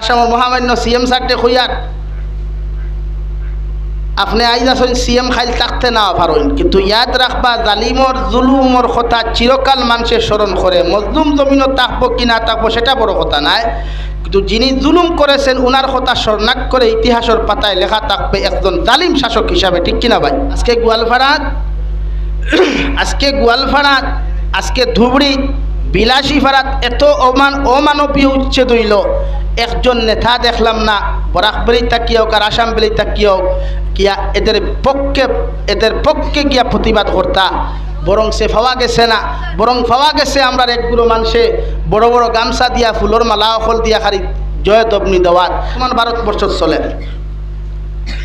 আসামর মহামান্য সিএম সারটে খুইয়ার। আপনি আইজ আসুন সিএম খাইল থাকতে না পারেন কিন্তু ইয়াদ রাখবা, জালিমর জুলুমর কথা চিরকাল মানুষের স্মরণ করে। মজলুম জমিনও থাকব কি না থাকব সেটা বড় কথা নাই। কিন্তু যিনি জুলুম করেছেন, উনার কথা স্বর্ণাক করে ইতিহাসের পাতায় লেখা থাকবে একজন জালিম শাসক হিসাবে, ঠিক কিনা ভাই? আজকে গোয়ালপাড়াত আজকে গোয়ালপাড়াত, আজকে ধুবড়ি বিলাসী ফারাত এত অমান অমানবীয় উচ্ছেদ হইল। একজন নেতা দেখলাম না বরাকবেলি তাকিয়ে হোক আর আসাম বেলি তাকিয়ে হোক কিয়া এদের পক্ষে এদের পক্ষে গিয়া প্রতিবাদ করতা। বরং সে ফাওয়া গেছে না। বরং ফাওয়া গেছে আমরা একগুলো মানুষে বড় বড় গামছা দিয়া ফুলর মালা অকল দিয়া খারি জয় দবনি দেওয়ার সমান ভারতবর্ষ চলে?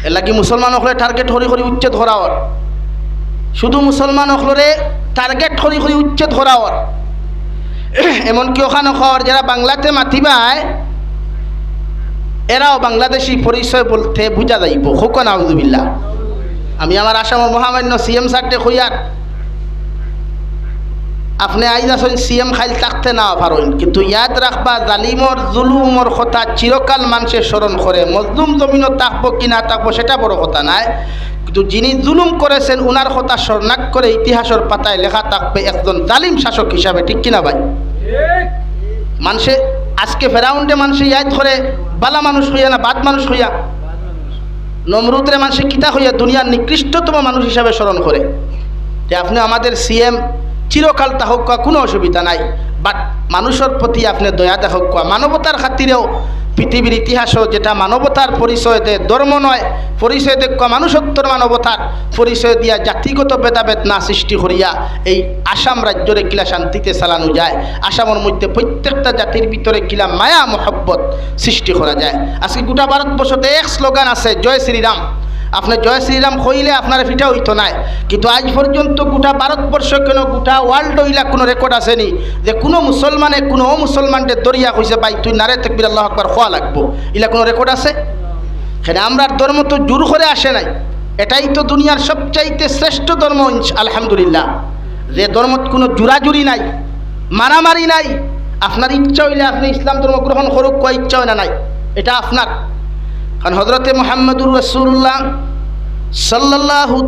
এ লাগি মুসলমান হলে টার্গেট হরি হরি উচ্ছেদ হরাওয়ার শুধু মুসলমান হলরে টার্গেট হরি হরি উচ্ছেদ হরাওয়ার এমনকি ওখানে খবর যারা বাংলাতে মাতিবায় এরাও বাংলাদেশি পরিচয় বলতে বুঝা যাইব। হুকন আহমদুবিল্লা আমি আমার আসামের মহামান্য সিএম সারটে খুইয়ার আপনি আইজ আসুন সিএম খাইল থাকতে না পারেন কিন্তু ইয়াদ রাখবা জালিমর জুলুমর কথা চিরকাল মানুষের স্মরণ করে। মজলুম জমিনও থাকব কি না থাকব সেটা বড় কথা নাই কিন্তু যিনি জুলুম করেছেন উনার কথা স্বর্ণাক করে ইতিহাসের পাতায় লেখা থাকবে একজন জালিম শাসক হিসাবে ঠিক কিনা ভাই? মানুষে আজকে ফেরাউন্ডে মানুষ ইয়াই ধরে, বালা মানুষ হইয়া না বাদ মানুষ হইয়া? নমরুদরে মানুষে কিতা হইয়া দুনিয়ার নিকৃষ্টতম মানুষ হিসাবে স্মরণ করে? যে আপনি আমাদের সিএম, চিরকাল তাহক কোনো অসুবিধা নাই, বাট মানুষের প্রতি আপনি দয়া দেখক মানবতার খাতিরেও পৃথিবীর ইতিহাসও যেটা মানবতার পরিচয় দেয় ধর্ম নয় পরিচয় দেখ মানুষত্বর মানবতার পরিচয় দিয়া জাতিগত ভেদাভেদ না সৃষ্টি করিয়া এই আসাম রাজ্যরে কিলা শান্তিতে চালানো যায়। আসামের মধ্যে প্রত্যেকটা জাতির ভিতরে কিলা মায়া, মহব্বত সৃষ্টি করা যায়। আজকে গোটা ভারতবর্ষতে এক স্লোগান আছে, জয় শ্রীরাম। আপনার জয় শ্রীরাম হইলে আপনার ফিটা হইতো নাই। কিন্তু আজ পর্যন্ত গোটা ভারতবর্ষ কেন গোটা ওয়ার্ল্ড ইলা কোনো রেকর্ড আসেনি যে কোনো মুসলমানে কোনো মুসলমানদের দরিয়া কইছে, ভাই, তুই নারে তেকবির, আল্লাহ আকবার, খোয়া লাগবো। ইলা কোনো রেকর্ড আছে? এখানে আমরা ধর্ম তো জোর করে আসে নাই। এটাই তো দুনিয়ার সবচাইতে শ্রেষ্ঠ ধর্ম আলহামদুলিল্লাহ। যে ধর্মত কোনো জুরাজুরি নাই, মারামারি নাই, আপনার ইচ্ছা হইলে আপনি ইসলাম ধর্ম গ্রহণ করুক, কয় ইচ্ছা হয় না নাই। এটা আপনার। কারণ হজরতে মোহাম্মদুর রসুল্লাহ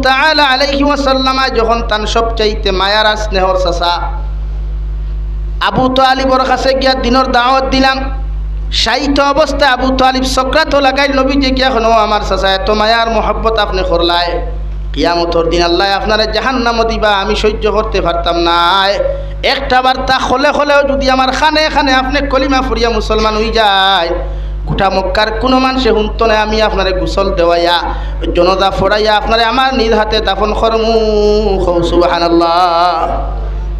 তাআলা আলাইহি ওয়াসাল্লামা যখন তান সবচাইতে মায়ারা স্নেহর চাচা আবু তো তালিবর কাছে গিয়া দিনের দাওয়াত দিলাম সাহিত্য অবস্থায় আবু তো তালিব সক্রাত লাগাই নবী যে গিয়া হনো আমার চাচা এত মায়ার মহব্বত আপনি করলায় কিয়ামতর দিন আল্লাহ আপনারা জাহান্নাম দিবা, আমি সহ্য করতে পারতাম না। একটা বার্তা হলে হলেও যদি আমার খানে খানে আপনি কলিমা ফুরিয়া মুসলমান হয়ে যায় গোটা মক্কার কোনো মানুষে শুনত নাই, আমি আপনারে গোসল দেওয়াইয়া জনতা ফোড়াইয়া আপনারে আমার নিজ হাতে দাফন করমু সুবাহান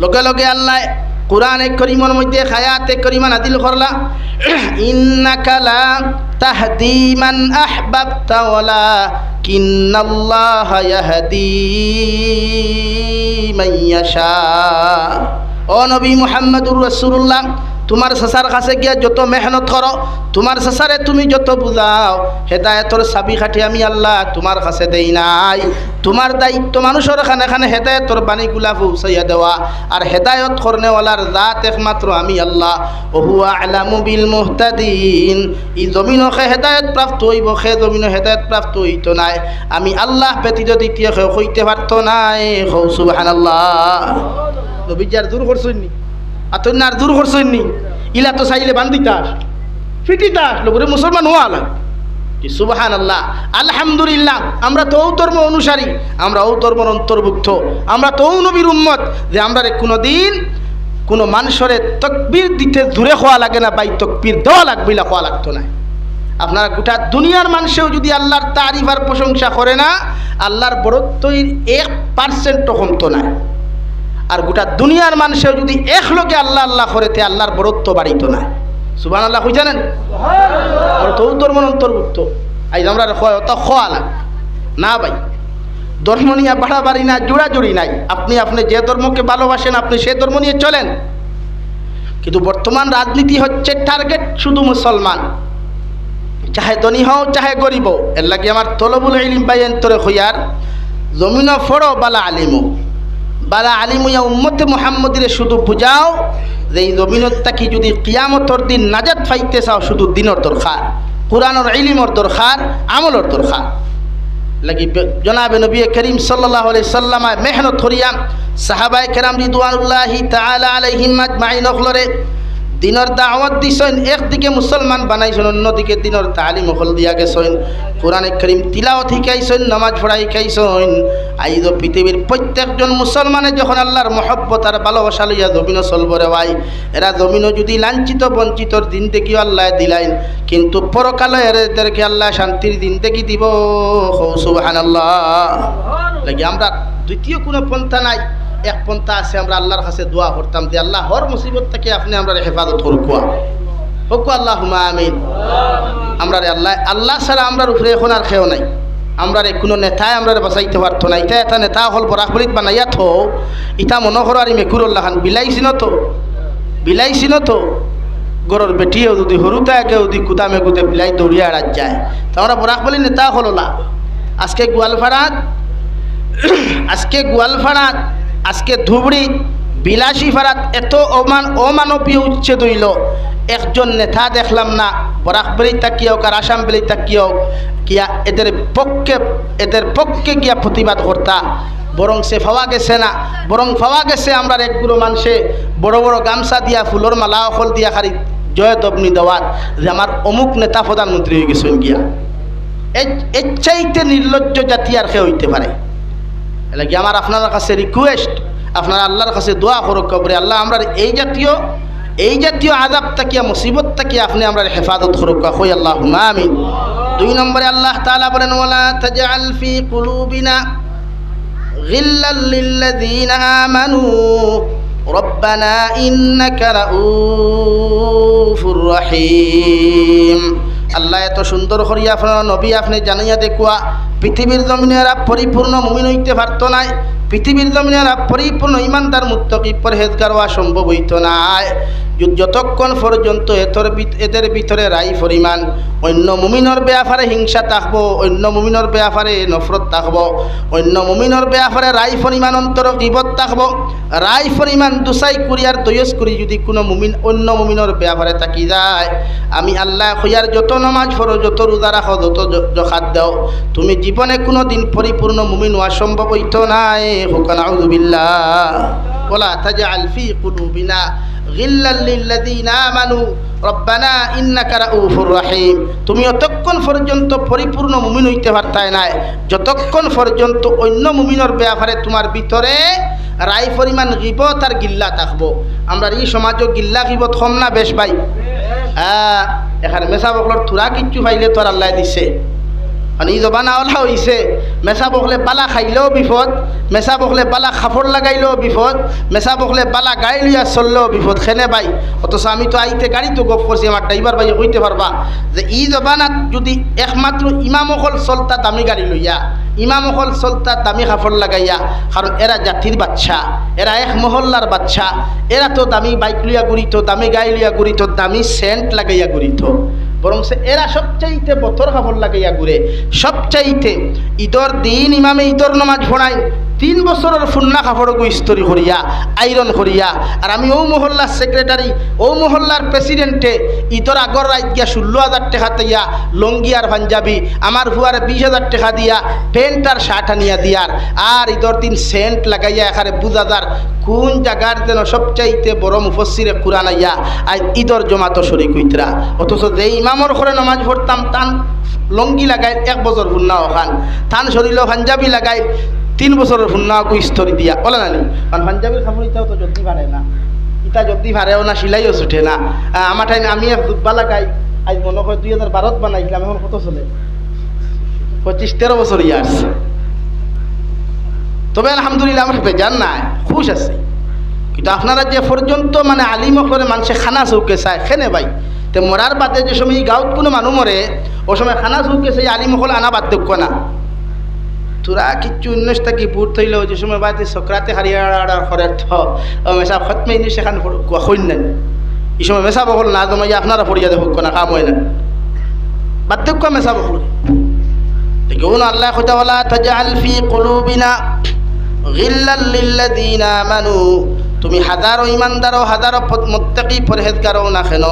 লগে লগে আল্লাহ কোরআনে করিমর মধ্যে খায়াতে করিমা নাদিল করলা। ইন্নাকালা মাইয়াশা। ও নবী মুহাম্মদুর রাসূলুল্লাহ তোমার সাসার কাছে গিয়া যত মেহনত করো তোমার সাসারে তুমি যত বুঝাও হেদায়তর চাবি কাঠি আমি আল্লাহ তোমার কাছে দেই নাই। তোমার দায়িত্ব মানুষের খানে খানে হেদায়তর বাণীগুলা পৌঁছাইয়া দেওয়া আর হেদায়ত করনেওয়ালার জাত একমাত্র আমি আল্লাহ। ওহু আলামু বিল মুহতাদিন। ই জমিনকে হেদায়ত প্রাপ্ত হইব সে জমিন হেদায়ত প্রাপ্ত হইত নাই। আমি আল্লাহ ব্যতীত দ্বিতীয় কেউ হইতে পারত নাই। হৌ আল্লাহ নবীজার দূর করছই নি আতন আর দূর করছই নি। ইলা তো চাইলে বান্দিতাস ফিটিতাস লোকরে মুসলমান হওয়া আলা সুবাহান আল্লাহ আলহামদুলিল্লাহ, আমরা তো ধর্ম অনুসারী। আমরা ও ধর্মের অন্তর্ভুক্ত। আমরা তো নবীর উম্মত যে আমরা রে কোনো দিন কোনো মানুষরে তকবির দিতে দূরে হওয়া লাগে না, বাই তকবির দেওয়া লাগবে ইলা হওয়া লাগতো না। আপনারা গোটা দুনিয়ার মানুষেও যদি আল্লাহর তারিফ আর প্রশংসা করে না, আল্লাহর বরত্বই এক পার্সেন্টও কমতো না। আর গোটা দুনিয়ার মানুষেও যদি এক লোকে আল্লাহ আল্লাহ করে তে আল্লাহর বরত্ব বাড়িত না। সুবান আল্লাহ হই জানেন তো ধর্ম অন্তর্ভুক্ত। আজ আমরা হয় অত খোয়ালা না। ভাই। ধর্ম নিয়ে বাড়াবাড়ি না জোড়াজুড়ি নাই। আপনি আপনি যে ধর্মকে ভালোবাসেন, আপনি সে ধর্ম নিয়ে চলেন। কিন্তু বর্তমান রাজনীতি হচ্ছে টার্গেট শুধু মুসলমান। চাহে ধনী হও, চাহে গরিব এর লাগে আমার তলবুল ইলিম বাইন্তরে হইয়ার জমিন ফড়ো, বালা আলিমো বালা আলিমুয়া উম্মতে মোহাম্মদিরে শুধু বুঝাও যে এই জমিনত থাকি যদি কিয়ামতর দিন নাজাত ফাইতে চাও, শুধু দিনর দরকার, কোরআনর ইলিমর দরকার, আমলর দরকার। লাগি জনাবে নবী করিম সাল্লাহ সাল্লামায় মেহনত করিয়াম সাহাবাই কেরাম রিদুয়ানুল্লাহি তালা আলহিমাজ আজমাইন অখলরে দিনের দাওয়াত দিছেন একদিকে মুসলমান বানাইছেন অন্যদিকে দিনের তালিম হল দিয়া গেছেন। কোরআনে করিম তিলাওয়াত শিকাইছেন নামাজ পড়া শিকাইছেন আইজ পৃথিবীর প্রত্যেকজন মুসলমানে যখন আল্লাহর মহব্বত আর ভালোবাসা লইয়া জমিনও চলব রে ভাই এরা জমিনও যদি লাঞ্ছিত বঞ্চিতর দিন দেখিও আল্লাহ দিলাইন কিন্তু পরকালে এদেরকে আল্লাহ শান্তির দিন দেখি দিব। সুবাহান আল্লাহ লাগি আমরা দ্বিতীয় কোনো পন্থা নাই। এক পন্থা আছে, আমরা আল্লাহর কাছে দোয়া করতাম যে, আল্লাহ, হর মুসিবত থেকে আপনি আমরা হেফাজত করুক হোক আল্লাহ আমিন। আমরা আল্লাহ আল্লাহ ছাড়া আমরার উপরে এখন আর খেয়েও নাই। আমরা কোনো নেতায় আমরা বাঁচাইতে পারতো না। ইটা এটা নেতা হল বরাকবলিত বানাইয়া থো। ইটা মনে করো আর মেকুরুল্লাহ খান বিলাইছি তো বিলাইছি তো গরর বেটিও যদি হরুতাকে যদি কুতামে কুতে বিলাই দৌড়িয়া এড়াত যায়। তো আমরা বরাকবলি নেতা হলোলা আজকে গোয়ালপাড়াত আজকে গোয়ালপাড়াত আজকে ধুবড়ি বিলাসী ফারাত এত অমান অমানবীয় উচ্ছেদ হইল। একজন নেতা দেখলাম না বরাকবলি তাকিয়ে হোক আর আসাম বেলি তাকিয়ে হোক কিয়া এদের পক্ষে এদের পক্ষে গিয়া প্রতিবাদ করতা। বরং সে ফাওয়া গেছে না, বরং ফাওয়া গেছে আমরা একগুলো মানুষে বড় বড় গামছা দিয়া ফুলর মালা, অকল দিয়া খারি জয় দবনি দেওয়ার যে আমার অমুক নেতা প্রধানমন্ত্রী হয়ে গেছেন গিয়া। এর চাইতে নির্লজ্জ জাতি আর কেউ হইতে পারে? এলাকি আমার আপনার কাছে রিকোয়েস্ট আপনার আল্লাহর কাছে দোয়া করুক কবরে আল্লাহ আমরা এই জাতীয় এই জাতীয় আজাব তাকিয়া মুসিবত তাকিয়া আপনি আমরা হেফাজত করুক হই আল্লাহ আমিন দুই নম্বরে আল্লাহ তাআলা বলেন ওয়ালা তাজআল ফি কুলুবিনা غلا للذين آمنوا ربنا إنك رؤوف رحيم আল্লাহ এত সুন্দর করিয়া আপনার নবী আপনি জানাইয়া দেখুয়া পৃথিবীর জমিনেরা পরিপূর্ণ মুমিন হইতে পারত নাই। পৃথিবীর জমিনেরা পরিপূর্ণ ইমানদার মুত্তকি পরহেজগার হওয়া সম্ভব হইত নাই। যতক্ষণ পর্যন্ত এতর এদের ভিতরে রাই পরিমাণ, অন্য মুমিনর ব্যাপারে হিংসা থাকব, অন্য মুমিনর ব্যাপারে নফরত থাকব, অন্য মুমিনর ব্যাপারে রাই পরিমাণ অন্তর বিপদ থাকব রাই পরিমাণ দুসাই কুরিয়ার দয়স করি যদি কোনো মুমিন অন্য মুমিনর ব্যাপারে থাকি যায়, আমি আল্লাহ হইয়ার যত নমাজ পড়ো, যত রোজা রাখো, যত জখাত দাও, তুমি জীবনে কোনো দিন পরিপূর্ণ মুমিন হওয়া সম্ভব হইত নাই হুকান আউযুবিল্লাহ বলা তাজা আলফি কুলুবিনা। রব্বানা ইন্নাকা রাউফুর রহিম। তুমি অতক্ষণ পর্যন্ত পরিপূর্ণ মুমিন হইতে পারতাই নাই। যতক্ষণ পর্যন্ত অন্য মুমিনের ব্যাপারে তোমার ভিতরে রায় পরিমাণ গিবত আর গিল্লা থাকব। আমরা এই সমাজও গিল্লা গিবত কম না বেশ ভাই? হ্যাঁ এখানে মেসা কিচ্ছু পাইলে তোর আল্লাহ দিছে। মানে ই জবানা ওলা হইছে। মেচা বকলে বালা খাইলেও বিপদ, মেচা বকলে বালা খাফর লাগাইলেও বিপদ, মেচা বকলে বালা গাই লইয়া চললেও বিপদ, খেনে বাই। অথচ আমি তো আইতে গাড়িতে গপ করছি আমার ড্রাইভার ভাই কইতে পারবা যে ই জবানাত যদি একমাত্র ইমামকল চলতা দামি গাড়ি লইয়া ইমামকল চলতা দামি খাফর লাগাইয়া কারণ এরা জাতির বাচ্চা এরা এক মহল্লার বাচ্চা এরা তো দামি বাইক লইয়া ঘুরিত দামি গাড়ি লইয়া ঘুরিত দামি সেন্ট লাগাইয়া ঘুরিত বরং সে এরা সবচাইতে বতর খাবার লাগাইয়া ঘুরে। সবচাইতে ঈদর দিন ইমামে ঈদর নমাজ পড়াই তিন বছরের ফুন্না কাপড়কে ইস্তরি করিয়া, আইরন করিয়া। আর আমি ও মহল্লার সেক্রেটারি ও মহল্লার প্রেসিডেন্টে ঈদর আগর রাত গিয়া ষোলো হাজার টাকা দিয়া লঙ্গি আর পাঞ্জাবি, আমার ভুয়ারে বিশ হাজার টাকা দিয়া প্যান্ট আর শার্ট আনিয়া দিয়ার। আর ঈদর দিন সেন্ট লাগাইয়া এখানে বুঝা যার কোন জায়গার যেন সবচাইতে বড় মুফসিরে কুরান আইয়া আর ঈদর জমাত শরিক হইতরা। অথচ যে ইমামর ঘরে নমাজ পড়তাম, তান লঙ্গি লাগাই এক বছর ভুন্না ওখান থান শরীর পাঞ্জাবি লাগাই তিন বছরের ভুন্না কু স্তরি দিয়া। বলে না কারণ পাঞ্জাবির খাবার ইটাও তো জলদি পারে না। ইটা জলদি পারেও না সিলাইও ছুটে না। আমার ঠাই আমি এক জুব্বা লাগাই আজ মনে হয় দুই হাজার বারোত বানাইছিলাম, এখন কত চলে? পঁচিশ, তেরো বছর ইয়ার্স তবে আলহামদুলিল্লাহ আমার বেজান নাই, খুশ আছে। কিন্তু আপনারা যে পর্যন্ত মানে আলিম করে মানুষে খানা চৌকে চায়, খেনে ভাই। তে মরার বাদে যে সময় গাঁৱত কোনো মানুহ মরে ও সময় খানা চৌকে চাই আলিম সকল আনা বাদ না। তোরা কিচ্ছু উন্নস থাকি বুট থইল যে সময় বাদে সকরাতে হারিয়াড়া হরের থ। মেসা খতমে ইনি সেখান হইন নেন এই সময় মেসা বহল না তোমায় আপনারা পড়িয়া দেখুক না কাম হয় না। বাধ্যক্য মেসা বহল দেখুন আল্লাহ খোঁজাওয়ালা তাজাল ফি কলুবিনা গিল্লাল্লিল্লাদিনা মানু তুমি হাজারো ইমানদারও হাজারো মত্তাকি পরহেজগারও না কেন?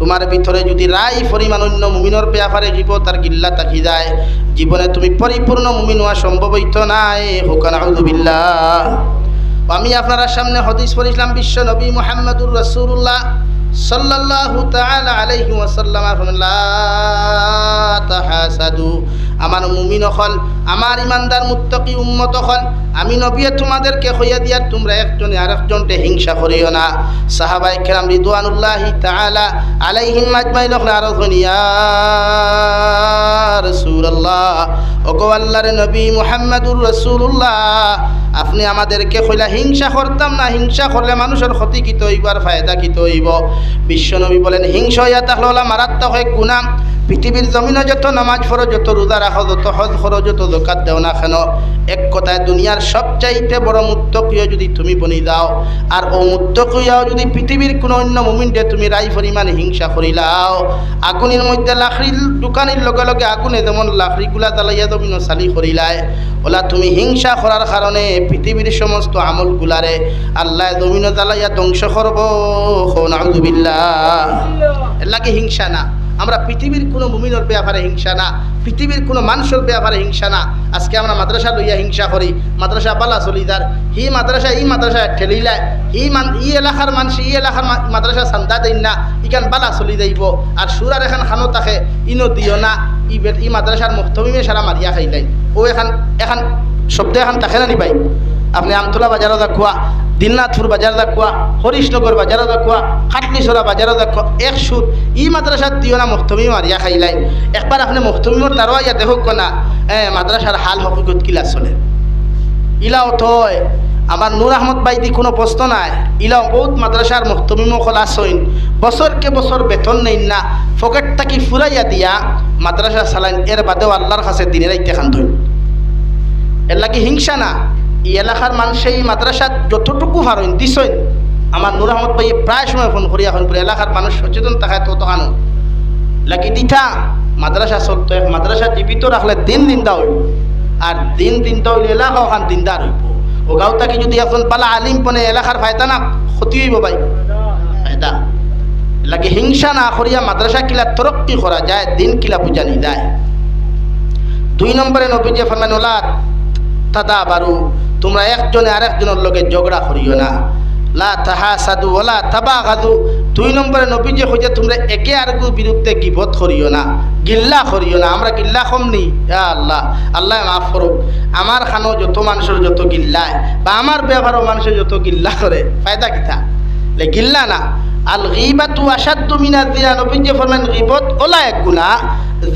তোমার ভিতরে যদি রাই পরিমাণ অন্য মুমিনর ব্যাপারে জীব, তার গিল্লা তাকি যায়। জীবনে তুমি পরিপূর্ণ মুমিন হওয়া সম্ভব হইত নাই। হুকান আমি আপনার সামনে হদিস পড়েছিলাম বিশ্ব নবী মোহাম্মদুর রসুল্লাহ সাল্লাল্লাহু তাআলা আলাইহি ওয়াসাল্লাম লা তাহাসাদু, আমার মুমিন হল আমার ইমানদার মুত্তাকি উম্মত হল আমি নবিয়ে তোমাদেরকে হইয়া দিয়া তোমরা একজনে আর একজনকে হিংসা করিও না। সাহাবাই কেরাম রিদওয়ানুল্লাহি তাআলা আলাইহিম আজমাইন আর ধনিয়া রাসূলুল্লাহ, ওগো আল্লাহর নবী মুহাম্মদুর রাসূলুল্লাহ আপনি আমাদেরকে কইলা হিংসা করতাম না, হিংসা করলে মানুষের ক্ষতি কিত হইব আর ফায়দা কিত হইব বিশ্বনবী বলেন, হিংসা হইয়া তাহলে মারাত্মক এক গুণা পৃথিবীর জমিনে যত নামাজ ফরো যত রোজা রাখো যত হজ ফরো যত জকাত দেও না কেন এক কথায় দুনিয়ার সবচাইতে বড় মুত্তকীয় যদি তুমি বনি দাও আর ও মুত্তকীয়াও যদি পৃথিবীর কোনো অন্য মুমিনটে তুমি রাই পরিমাণ হিংসা করিলাও আগুনের মধ্যে লাখড়ির দোকানের লগে লগে আগুনে যেমন লাখড়িগুলা জ্বালাইয়া জমিন চালি করিলায় ওলা তুমি হিংসা করার কারণে পৃথিবীর সমস্ত আমলগুলারে আল্লাহ জমিন জ্বালাইয়া ধ্বংস করব নাউজুবিল্লাহ। এর লাগে হিংসা না। আমরা পৃথিবীর কোনো মুমিনের ব্যাপারে হিংসা না, পৃথিবীর কোনো মানুষের ব্যাপারে হিংসা না। আজকে আমরা মাদ্রাসা লইয়া হিংসা করি, মাদ্রাসা বালা চলিদার হি মাদ্রাসা, ই মাদ্রাসা ঠেলিলায় ই মান, ই এলাকার মানুষ, ই এলাকার মাদ্রাসা চান্দা দেন না, ইখান বালা চলি যাইব। আর সুরার এখন খানো থাকে ইনো দিও না, ই ই মাদ্রাসার মুক্তমিমে সারা মারিয়া খাইলাই। ও এখন, এখান, শব্দ এখন তাকে না নি ভাই আপনি আমতলা বাজারও দেখুয়া দিননাথপুর বাজার দেখুয়া হরিশনগর বাজারও দেখুয়া খাটলিসরা বাজারও দেখুয়া এক সুর। ই মাদ্রাসার দিও না মুক্তমি মারিয়া খাইলাই। একবার আপনি মুক্তমিমর তারও ইয়া দেখুক না এ, মাদ্রাসার হাল হকিকত কিলা চলে। ইলাও থয় আমার নূর আহমদ বাইদি কোনো প্রশ্ন নাই। ইলাও বহুত মাদ্রাসার মুক্তমিম খোলা সইন বছরকে বছর বেতন নেই না, ফকেট থাকি ফুরাইয়া দিয়া, মাদ্রাসা চালাইন এর বাদেও আল্লাহর কাছে দিনে রাইতে খান ধইন এর লাগে হিংসা না। এই এলাকার মানুষ এই মাদ্রাসাত যতটুকু হারইন দিছইন আমার নূর আহমদ ভাই প্রায় সময় ফোন করিয়া হন এলাকার মানুষ সচেতন থাকায় তত হানো লাগি দিঠা মাদ্রাসা এক মাদ্রাসা জীবিত রাখলে দিন দিন দা হইব, আর দিন দিন দা হইলে এলাকা ওখান দিনদার হইব। ও গাঁও থাকি যদি এখন পালা আলিম পনে এলাকার ফায়দা না, ক্ষতি হইব ভাই। ফায়দা। লাগে হিংসা না করিয়া মাদ্রাসা কিলা তরক্কি করা যায়, দিন কিলা বুঝানি যায় দুই নম্বরে নবীজে ফরমান ওলা তাদা বারু তোমরা একজনে আরেকজনের লগে ঝগড়া করিও না। লা তাহা সাধু ওলা তাবা গাদু দুই নম্বরে নবীজে হইতে তোমরা একে আরেকু বিরুদ্ধে গিবত করিও না, গিল্লা করিও না। আমরা গিল্লা কম নি আল্লাহ। আল্লাহ মাফ করুক। আমার খানো যত মানুষের যত গিল্লায়, বা আমার ব্যবহারও মানুষের যত গিল্লা করে। ফায়দা কিতা লে গিল্লা না। আল গিবাতু আসাদ্দু মিনা জিনা নবীজে ফরমান গিবত ওলা এক গুণা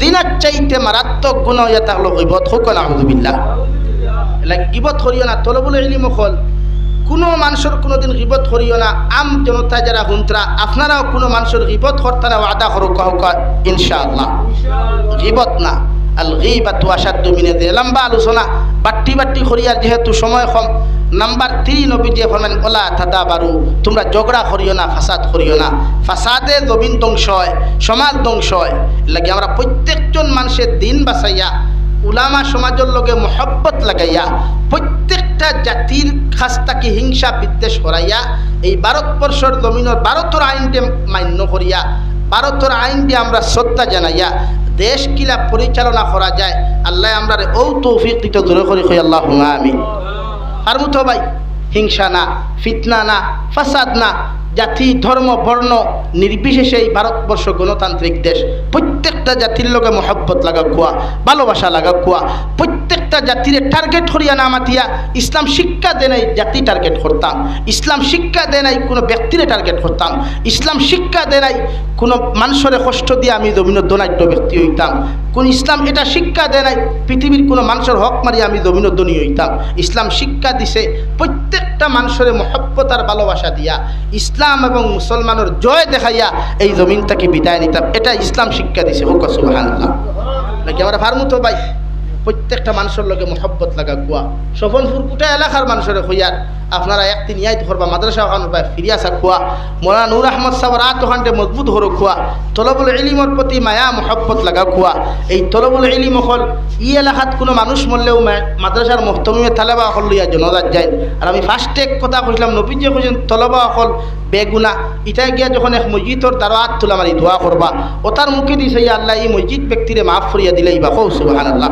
জিনার চাইতে মারাত্মক গুণ হইয়া থাকল গিবত হোক না হুজুবিল্লাহ গিবত করিও না, তলবুল ইলিম হল। কোনো মানুষের কোনোদিন গিবত করিও না, আম জনতা যারা হুন্ত্রা আপনারাও কোনো মানুষের গিবত করতে না আদা করো কাহুক ইনশাআল্লাহ। গিবত না। আল গিবাতু আসাদ্দু মিনা জিনা লম্বা আলোচনা। বাট্টি বাট্টি করিয়ার যেহেতু সময় কম। নাম্বার নবী দিয়ে ফরমান ওলা থাদা বারু তোমরা ঝগড়া করিও না, ফাসাদ করিও না। ফাসাদে জমিন ধ্বংস হয়, সমাজ ধ্বংস হয়। লাগে আমরা প্রত্যেকজন মানুষের দিন বাঁচাইয়া উলামা সমাজের লগে মহব্বত লাগাইয়া প্রত্যেকটা জাতির কাছ তাকে হিংসা বিদ্বেষ করাইয়া এই ভারতবর্ষর জমিনের ভারতের আইনকে মান্য করিয়া, ভারতের আইনকে আমরা শ্রদ্ধা জানাইয়া দেশ কিলা পরিচালনা করা যায়। আল্লাহ আমরা ও তৌফিক দিতে দূরে করি, কই আল্লাহ আমি আর মুতো ভাই, হিংসা না, ফিতনা না, ফাসাদ না জাতি, ধর্ম, বর্ণ নির্বিশেষে এই ভারতবর্ষ গণতান্ত্রিক দেশ। প্রত্যেকটা জাতির লোকে মহব্বত লাগা কুয়া ভালোবাসা লাগা কুয়া প্রত্যেকটা জাতির টার্গেট করিয়া না মাতিয়া, ইসলাম শিক্ষা দে নাই জাতি টার্গেট করতাম ইসলাম শিক্ষা দে নাই কোনো ব্যক্তিরে টার্গেট করতাম ইসলাম শিক্ষা দে নাই কোনো মানুষের কষ্ট দিয়ে আমি জমিন দনাঢ্য ব্যক্তি হইতাম। কোন ইসলাম এটা শিক্ষা দেয় নাই, পৃথিবীর কোনো মানুষের হক মারি আমি জমিন দনী হইতাম। ইসলাম শিক্ষা দিছে প্রত্যেকটা মানুষের মহব্বত আর ভালোবাসা দিয়া। ইসলাম এবং মুসলমানের জয় দেখাইয়া এই জমিনটাকে বিদায় নিতাম। এটা ইসলাম শিক্ষা দিছে, হোক সুবাহান্লাহ নাকি আমরা ফার্মুতো ভাই? প্রত্যেকটা মানুষের লগে মহব্বত লাগা কুয়া সফলপুর গোটা এলাকার মানুষের হইয়ার। আপনারা একদিন ইয়াই ধরবা মাদ্রাসা ওখান বা ফিরিয়া আসা খুয়া মোলা নূর আহমদ সাহর আত ওখানটে মজবুত হরো খুয়া তলবুল ইলিমর প্রতি মায়া, মহব্বত লাগা খুয়া এই তলবুল ইলিম হল, ই এলাকাত কোনো মানুষ মরলেও মাদ্রাসার মহতমিমে তালেবা হল লইয়া জনজাত যায়। আর আমি ফার্স্টে কথা কইলাম নবী যে কইছেন, তলবা হল বেগুনা। ইটাই গিয়া যখন এক মসজিদর দ্বারা হাত তোলা মারি, দোয়া করবা। ও তার মুখে দিছে আল্লাহ, এই মসজিদ ব্যক্তিরে মাফ করিয়া দিলে ইবা কৌ সুবাহান আল্লাহ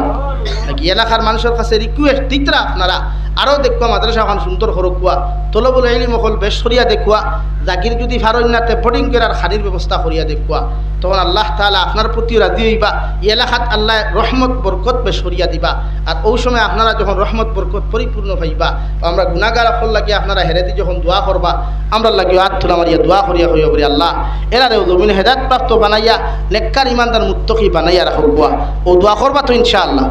এলাকার মানুষের কাছে রিকুয়েস্ট দিতরা আপনারা? আরও দেখবা মাদ্রাসা এখন সুন্দর হরকুয়া তলবুল এলি মহল বেশ সরিয়া দেখুয়া জাগির যদি ফারণ্যাতে বোর্ডিং করার খানির ব্যবস্থা করিয়া দেখুয়া, তখন আল্লাহ তালা আপনার প্রতি রাজি হইবা এলাকাত আল্লাহ রহমত, বরকত বেশ সরিয়া দিবা। আর ওই সময় আপনারা যখন রহমত, বরকত পরিপূর্ণ হইবা, আমরা গুণাগার ফল লাগিয়ে আপনারা হেরেদি যখন দোয়া করবা, আমরা লাগিয়ে হাত তোলা মারিয়া দোয়া করিয়া হইয়া বলি, আল্লাহ এরারেও জমিন হেদায়ত প্রাপ্ত বানাইয়া, নেককার ইমানদার মুত্তকি বানাইয়া রাখো রাখবা ও দোয়া করবা তো ইনশাআল্লাহ।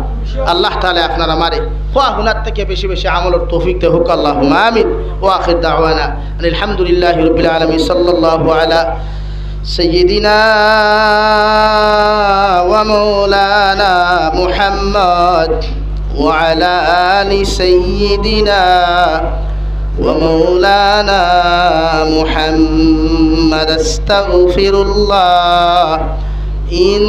আল্লাহ তাহলে আপনার আমারে খোয়া হুনার থেকে বেশি বেশি আমলের তৌফিক দে হোক আল্লাহ আমিন। ও وآخر دعوانا أن الحمد لله رب العالمين صلى الله على سيدنا ومولانا محمد وعلى آل سيدنا ومولانا محمد. استغفر الله. إن